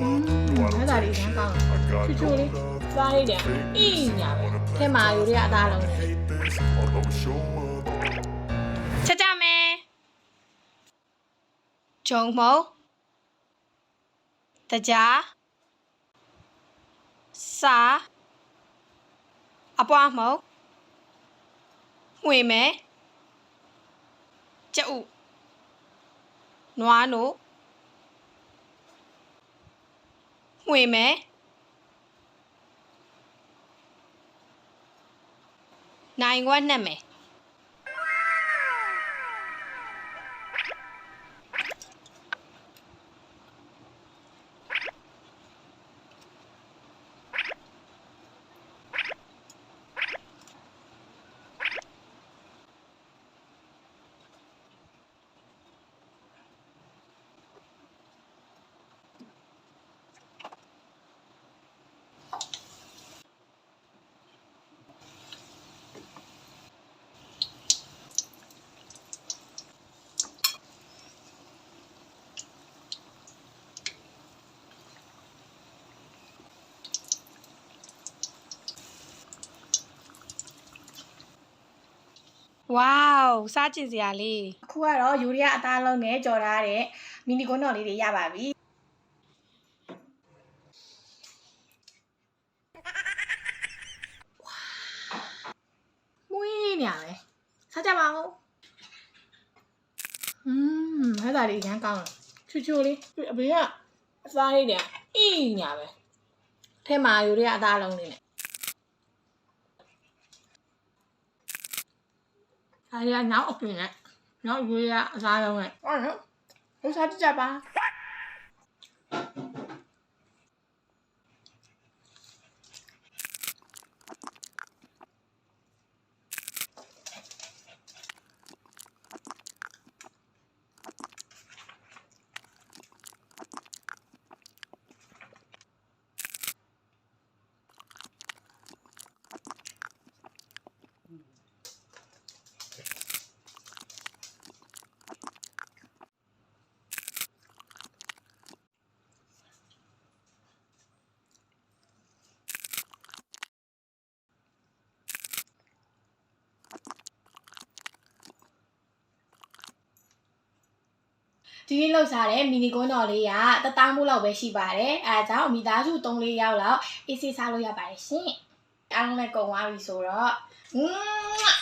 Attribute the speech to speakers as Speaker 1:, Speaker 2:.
Speaker 1: อืมအဲ့ဒါလေးကကောင်းတယ်ချူချူလေးစားလိုက်တယ်အင်းညာပဲထဲမှာယူရအသားလုံးနေချက်ကြမယ်ဂျုံမုံတကြားစာအပွားမုံငွေမဲကျဥနွားနို့ ငွေမဲနိုင်ခွက်နှက်မယ် ဝေါစားကြည့်စရာလေးအခုကတော့ယူရီးယားအသားလုံးနဲ့ကြော်ထားတဲ့မီနီကွန်းတော်လေးတွေရပါပြီမွေးနေရပဲစားကြပါဦးอืมအဲ့ဒါလေးရမ်းကောင်းတယ်ချူချူလေးအဖေကအစားလေးတွေအင်းညာပဲထဲမှာယူရီးယားအသားလုံးလေးနဲ့ ဒါရီကနောက်အပြင်နဲ့နောက်ရွေးရအစားလုံးနဲ့ဟုတ်နော်ဟိုစားကြည့်ကြပါ ဒီနေ့လောက်စားတဲ့မီနီကွန်းတော်လေးကတသားမိုးလောက်ပဲရှိပါတယ်အဲဒါကြောင့်မိသားစု3လေးယောက်လောက်အေးဆေးစားလို့ရပါတယ်ရှင်အားလုံးလည်းကုန်သွားပြီဆိုတော့อืม